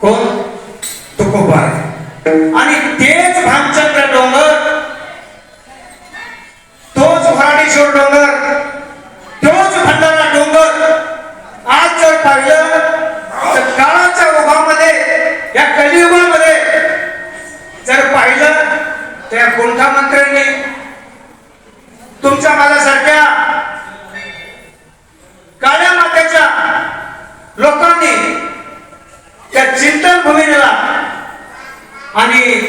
कोण? तुकोबार आणि तेच भामचंद्र डोंगर. तोच भराडेश्वर डोंगर. तोच भंडारा डोंगर. आज जर पाहिलं तर काळाच्या ओघामध्ये या कलियुगामध्ये जर पाहिलं तर कोणता मंत्र्यांनी तुमच्या माझ्यासारख्या आणि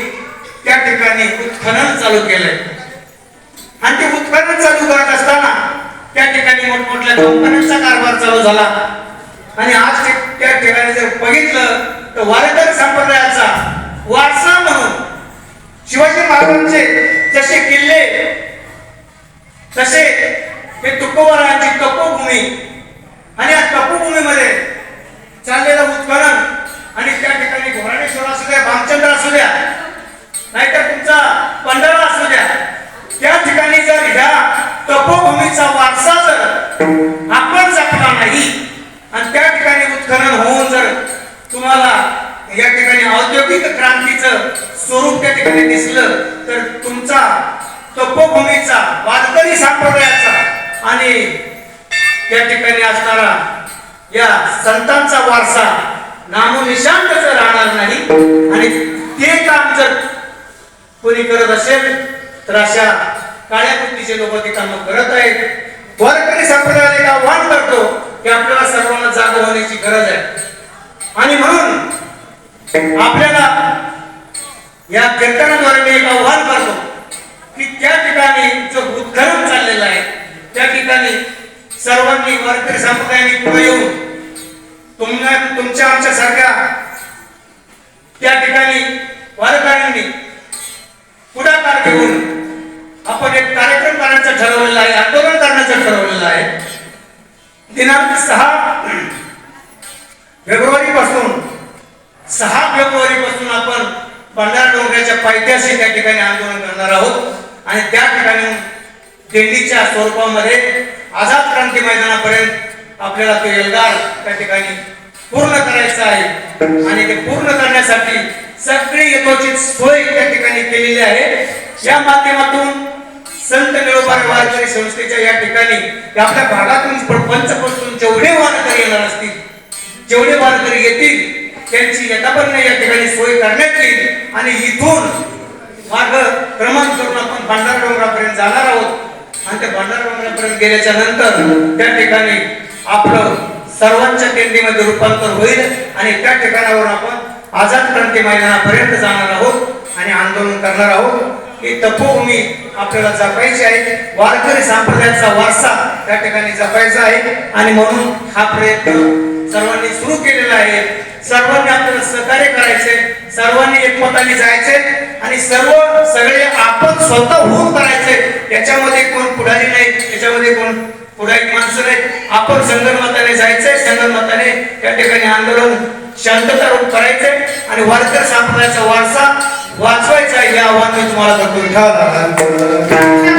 त्या ठिकाणी उत्खनन चालू केलंय. आणि ते उत्खनन चालू करत असताना त्या ठिकाणी मोठमोठ्या कंपन्यांचा कारभार चालू झाला. आणि आज त्या ठिकाणी जर बघितलं तर वारकरी संप्रदायाचा वारसा म्हणून शिवाजी महाराजांचे जसे किल्ले तसे हे तुकोबारांची तपोभूमी आणि या तपोभूमीमध्ये चाललेलं उत्खनन आणि त्या ठिकाणी घोराणेश्वर असू द्या भामचंद्र असू द्या. नाहीतर तुमचा पंढरा असू द्या. त्या ठिकाणी जर ह्या तपोभूमीचा वारसा जर आपण जपला नाही आणि त्या ठिकाणी उत्खनन होऊन जर तुम्हाला या ठिकाणी औद्योगिक क्रांतीचं स्वरूप त्या ठिकाणी दिसलं तर तुमचा तपोभूमीचा वारकरी संप्रदायाचा आणि त्या ठिकाणी असणारा या संतांचा वारसा नामोनिशांत जर राहणार नाही. आणि ते काम जर कोणी करत असेल तर अशा काळ्या बुद्धीचे लोक ते काम करत आहेत. वारकरी संप्रदायाला एक आव्हान करतो की आपल्याला सर्वांना जाग होण्याची गरज आहे. आणि म्हणून आपल्याला या कीर्तनाद्वारे मी एक आव्हान करतो की त्या ठिकाणी जो उत्खनन चाललेला आहे त्या ठिकाणी सर्वांनी वारकरी संप्रदायाने पुढे येऊन तुमच्या आमच्या सारख्या त्या ठिकाणी वारकऱ्यांनी पुढाकार घेऊन आपण एक कार्यक्रम करण्याचं ठरवलेलं आहे आंदोलन करण्याचं ठरवलेलं आहे. दिनांक सहा फेब्रुवारी पासून सहा फेब्रुवारी पासून आपण भंडारा डोंगराच्या पायथ्याशी त्या ठिकाणी आंदोलन करणार आहोत. आणि त्या ठिकाणी दिंडीच्या स्वरूपामध्ये आझाद क्रांती मैदानापर्यंत आपल्याला तो एल्गार त्या ठिकाणी पूर्ण करायचा आहे. आणि ते पूर्ण करण्यासाठी सगळी यथोचित सोय त्या ठिकाणी केलेली आहे. या माध्यमातून संत निरोपार वारकरी संस्थेच्या या ठिकाणी आपल्या भागातून पंचपासून जेवढे वारकरी येणार असतील. जेवढे वारकरी येतील त्यांची यथापन्न या ठिकाणी सोय करण्यात येईल. आणि इथून मार्ग क्रमांक करून आपण भांडार डोंगरापर्यंत जाणार आहोत. आणि त्या भांडार डोंगरापर्यंत गेल्याच्यानंतर त्या ठिकाणी आपलं सर्वांच्या केंद्रीमध्ये रूपांतर होईल. आणि त्या ठिकाणावर आपण आझाद क्रांती मैदानापर्यंत जाणार आहोत आणि आंदोलन करणार आहोत. ही तपोभूमी आपल्याला जपायची आहे. वारकरी संप्रदायाचा वारसा त्या ठिकाणी जपायचा आहे. आणि म्हणून हा प्रयत्न सर्वांनी सुरू केलेला आहे. सर्वांनी आपल्याला सहकार्य करायचे सर्वांनी एकमताने जायचे आणि सर्व सगळे आपण स्वतः होऊन करायचे याच्यामध्ये कोण पुढारी नाही याच्यामध्ये कोण पुढारी माणसं नाही. आपण संगणमताने जायचंय. संगणमताने त्या ठिकाणी आंदोलन शांतता रूप करायचंय आणि वारकर संप्रदायाचा वारसा वाचवायचा या आव्हान मी तुम्हाला करतो